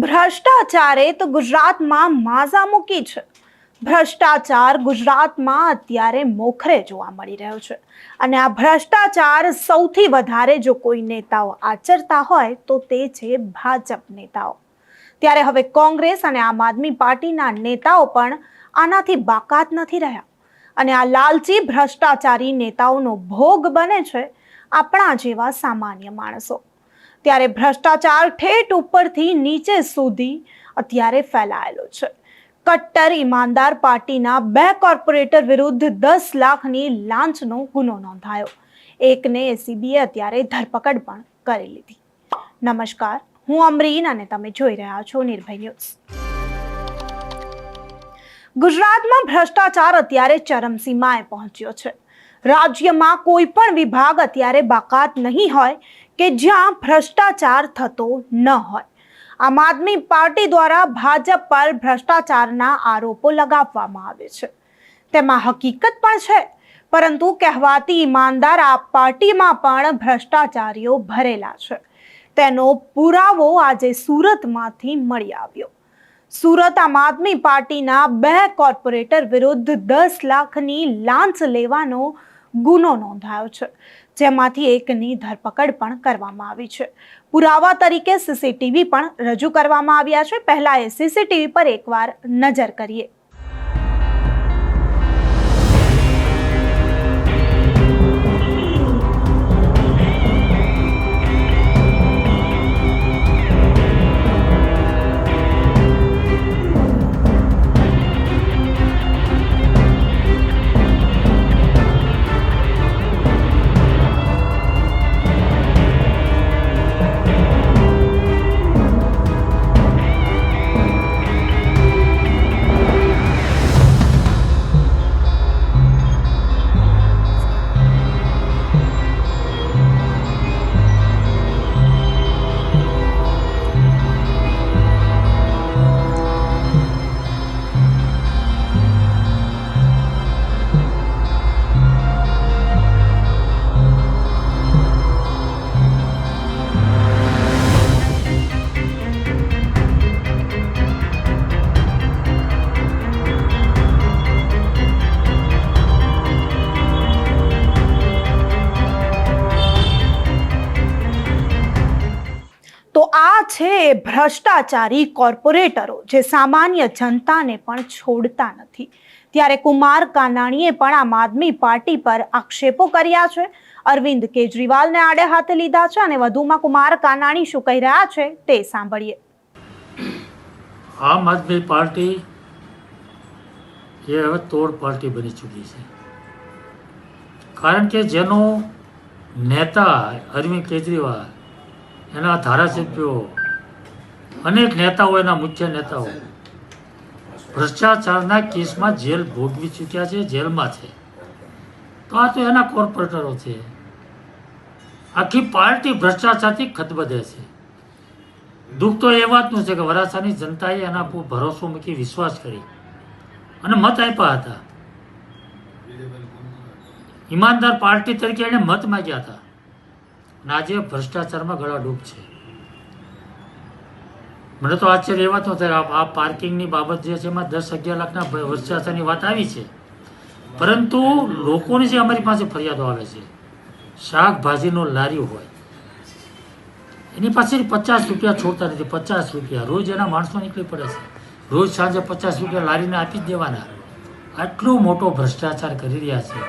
ભ્રષ્ટાચારે તો ગુજરાતમાં માઝા મૂકી છે. ભ્રષ્ટાચાર ગુજરાતમાં અત્યારે મોખરે જોવા મળી રહ્યો છે. અને આ ભ્રષ્ટાચાર સૌથી વધારે જો કોઈ નેતાઓ આચરતા હોય તો તે છે ભાજપ નેતાઓ. ત્યારે હવે કોંગ્રેસ અને આમ આદમી પાર્ટીના નેતાઓ પણ આનાથી બાકાત નથી રહ્યા. અને આ લાલચી ભ્રષ્ટાચારી નેતાઓનો ભોગ બને છે આપણા જેવા સામાન્ય માણસો. ત્યારે ભ્રષ્ટાચાર ઠેઠ ઉપરથી નીચે સુધી અત્યારે ફેલાયેલો છે. કટ્ટર ઈમાનદાર પાર્ટીના બે કોર્પોરેટર વિરુદ્ધ દસ લાખની લાંચનો ગુનો નોંધાયો. એકને એસીબીએ અત્યારે ધરપકડ પણ કરી લીધી. નમસ્કાર, હું અમરીન અને તમે જોઈ રહ્યા છો નિર્ભય ન્યૂઝ. ગુજરાતમાં ભ્રષ્ટાચાર અત્યારે ચરમસીમાએ પહોંચ્યો છે. રાજ્યમાં કોઈ પણ વિભાગ અત્યારે બાકાત નહીં હોય કે જ્યાં ભ્રષ્ટાચાર થતો ન હોય. આમ આદમી પાર્ટી દ્વારા ભાજપ પર ભ્રષ્ટાચારના આરોપો લગાવવામાં આવે છે. તેમાં હકીકત પણ છે, પરંતુ કહેવાતી ઈમાનદાર આ પાર્ટીમાં પણ ભ્રષ્ટાચારીઓ ભરેલા છે. તેનો પુરાવો આજે સુરતમાંથી મળી આવ્યો. સુરત આમ આદમી પાર્ટીના બે કોર્પોરેટર વિરુદ્ધ દસ લાખની લાંચ લેવાનો ગુનો નોંધાયો છે. જેમાંથી એકની ધરપકડ પણ કરવામાં આવી છે. પુરાવા તરીકે સીસીટીવી પણ રજૂ કરવામાં આવ્યા છે. પહેલાં એ સીસીટીવી પર એકવાર નજર કરીએ. આ છે ભ્રષ્ટાચારી કોર્પોરેટરો જે સામાન્ય જનતાને પણ છોડતા નથી. ત્યારે કુમાર કાનાણીએ પણ આમ આદમી પાર્ટી પર આક્ષેપો કર્યા છે. અરવિંદ કેજરીવાલને આડે હાથે લીધા છે અને વધુમાં કુમાર કાનાણી શું કહી રહ્યા છે તે સાંભળીએ. આમ આદમી પાર્ટી એ હવે તોડ પાર્ટી બની ચૂકી છે. કારણ કે જેનો નેતા અરવિંદ કેજરીવાલ એના ધારાસભ્યો, અનેક નેતાઓ એના મુખ્ય નેતાઓ. ભ્રષ્ટાચારના કેસમાં જેલ ભોગવી ચૂક્યા છે, જેલમાં છે. તો આ તો એના કોર્પોરેટરો છે. આખી પાર્ટી ભ્રષ્ટાચારથી ખતબદે છે. દુઃખ તો એ વાતનું છે કે વરાછાની જનતાએ એના પર ભરોસો મૂકી વિશ્વાસ કરી અને મત આપ્યા હતા. ઈમાનદાર પાર્ટી તરીકે એણે મત માગ્યા હતા. આજે ભ્રષ્ટાચારમાં ગળાડૂબ છે. મને તો આશ્ચર્ય એવા તો આ પાર્કિંગની બાબત જે છે એમાં દસ અગિયાર લાખના ભ્રષ્ટાચારની વાત આવી છે. પરંતુ લોકોની જે અમારી પાસે ફરિયાદો આવે છે, શાકભાજીનો લારી હોય, એની પાસે પચાસ રૂપિયા છોડતા નથી. પચાસ રૂપિયા, રોજ એના માણસો નીકળી પડે છે. રોજ સાંજે પચાસ રૂપિયા લારીને આપી જ દેવાના. આટલો મોટો ભ્રષ્ટાચાર કરી રહ્યા છે.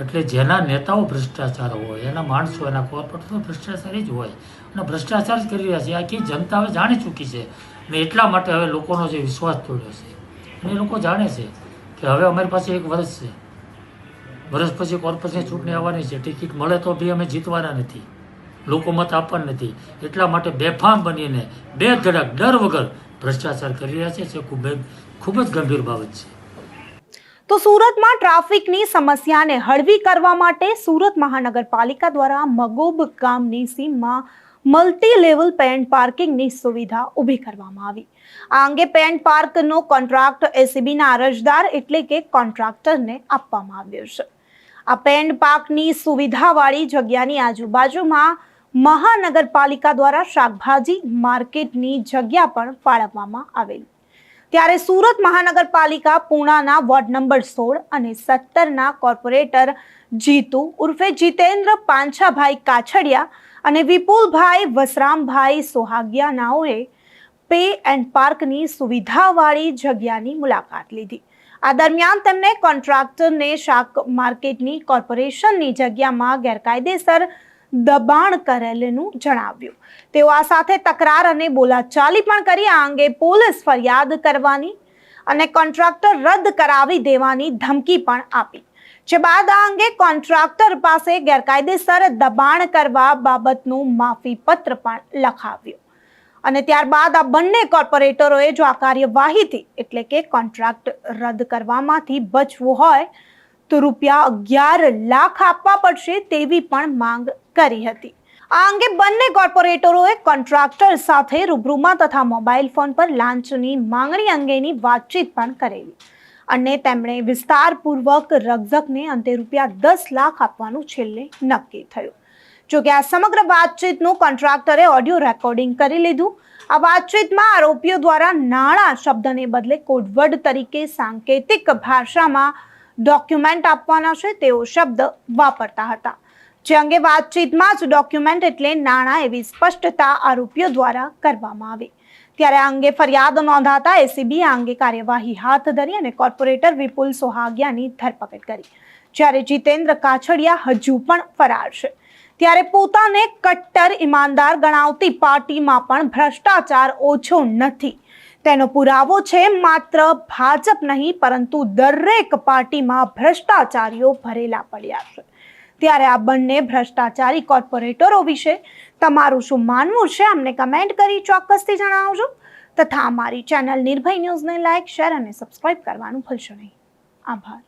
એટલે જેના નેતાઓ ભ્રષ્ટાચાર હોય, એના માણસો, એના કોર્પોરેટરો ભ્રષ્ટાચારી જ હોય અને ભ્રષ્ટાચાર જ કરી રહ્યા છે. આખી જનતા હવે જાણી ચૂકી છે અને એટલા માટે હવે લોકોનો જે વિશ્વાસ તોડ્યો છે. એ લોકો જાણે છે કે હવે અમારી પાસે એક વર્ષ છે. વર્ષ પછી કોર્પોરેશન ચૂંટણી આવવાની છે. ટિકિટ મળે તો બી અમે જીતવાના નથી. લોકો મત આપવાના નથી. એટલા માટે બેફામ બનીને બે ધડક ડર વગર ભ્રષ્ટાચાર કરી રહ્યા છે, જે ખૂબ ખૂબ જ ગંભીર બાબત છે. તો સુરતમાં ટ્રાફિકની સમસ્યાને હળવી કરવા માટે સુરત મહાનગરપાલિકા દ્વારા મગોબ ગામની સીમમાં મલ્ટી લેવલ પેન્ટ પાર્કિંગની સુવિધા ઊભી કરવામાં આવી. આ અંગે પેન્ટ પાર્કનો કોન્ટ્રાક્ટ એસીબીના અરજદાર એટલે કે કોન્ટ્રાક્ટરને આપવામાં આવ્યો છે. આ પેન્ટ પાર્કની સુવિધાવાળી જગ્યાની આજુબાજુમાં મહાનગરપાલિકા દ્વારા શાકભાજી માર્કેટની જગ્યા પણ ફાળવવામાં આવેલી. ત્યારે સુરત મહાનગરપાલિકા પૂણાના વોર્ડ નંબર સોળ અને સત્તરના કોર્પોરેટર જીતુ ઉર્ફે જીતેન્દ્ર પાંછાભાઈ કાછડિયા અને વિપુલભાઈ વસરામભાઈ સોહાગિયાનાઓએ પે એન્ડ પાર્કની સુવિધાવાળી જગ્યાની મુલાકાત લીધી. આ દરમિયાન તેમણે કોન્ટ્રાક્ટરને શાક માર્કેટની કોર્પોરેશનની જગ્યામાં ગેરકાયદેસર દબાણ કરેલનું જણાવ્યું. તેઓ આ સાથે તકરાર અને બોલાચાલી પણ કરી, આ અંગે પોલીસ ફરિયાદ કરવાની અને કોન્ટ્રાક્ટર રદ કરાવી દેવાની ધમકી પણ આપી. જે બાદ આ અંગે કોન્ટ્રાક્ટર પાસે ગેરકાયદેસર દબાણ કરવા બાબતનું માફી પત્ર પણ લખાવ્યું. અને ત્યારબાદ આ બંને કોર્પોરેટરોએ જો આ કાર્યવાહીથી, એટલે કે કોન્ટ્રાક્ટ રદ કરવામાંથી બચવું હોય તો રૂપિયા અગિયાર લાખ આપવા પડશે તેવી પણ માંગ કરી હતી. આ અંગે બંને કોર્પોરેટરોએ કોન્ટ્રાક્ટર સાથે રૂબરૂમાં તથા મોબાઈલ ફોન પર લાંચની માંગણી અંગેની વાતચીત પણ કરેલી. અને તેમણે વિસ્તારપૂર્વક રકઝકને અંતે રૂપિયા દસ લાખ આપવાનું છેલ્લે નક્કી થયું. જોકે આ સમગ્ર વાતચીતનું કોન્ટ્રાક્ટરે ઓડિયો રેકોર્ડિંગ કરી લીધું. આ વાતચીતમાં આરોપીઓ દ્વારા નાણાં શબ્દને બદલે કોડવર્ડ તરીકે સાંકેતિક ભાષામાં ડોક્યુમેન્ટ આપવાના છે તેવો શબ્દ વાપરતા હતા. જે અંગે વાતચીતમાં જ ડોક્યુમેન્ટ એટલે નાણાં એવી સ્પષ્ટતા આરોપીઓ દ્વારા કરવામાં આવી. ત્યારે આ અંગે ફરિયાદ નોંધાતા એસીબી આ અંગે કાર્યવાહી હાથ ધરી અને કોર્પોરેટર વિપુલ સોહાગિયાની ધરપકડ કરી. જ્યારે જીતેન્દ્ર કાછડિયા હજુ પણ ફરાર છે. ત્યારે પોતાને કટ્ટર ઈમાનદાર ગણાવતી પાર્ટીમાં પણ ભ્રષ્ટાચાર ઓછો નથી. તેનો પુરાવો છે, માત્ર ભાજપ નહીં, પરંતુ દરેક પાર્ટીમાં ભ્રષ્ટાચારીઓ ભરેલા પડ્યા છે. ત્યારે આ બંને ભ્રષ્ટાચારી કોર્પોરેટરો વિશે તમારું શું માનવું છે? અમને કમેન્ટ કરી ચોક્કસથી જણાવજો. તથા અમારી ચેનલ નિર્ભય ન્યૂઝને લાઇક, શેર અને સબસ્ક્રાઇબ કરવાનું ભૂલશો નહીં. આભાર.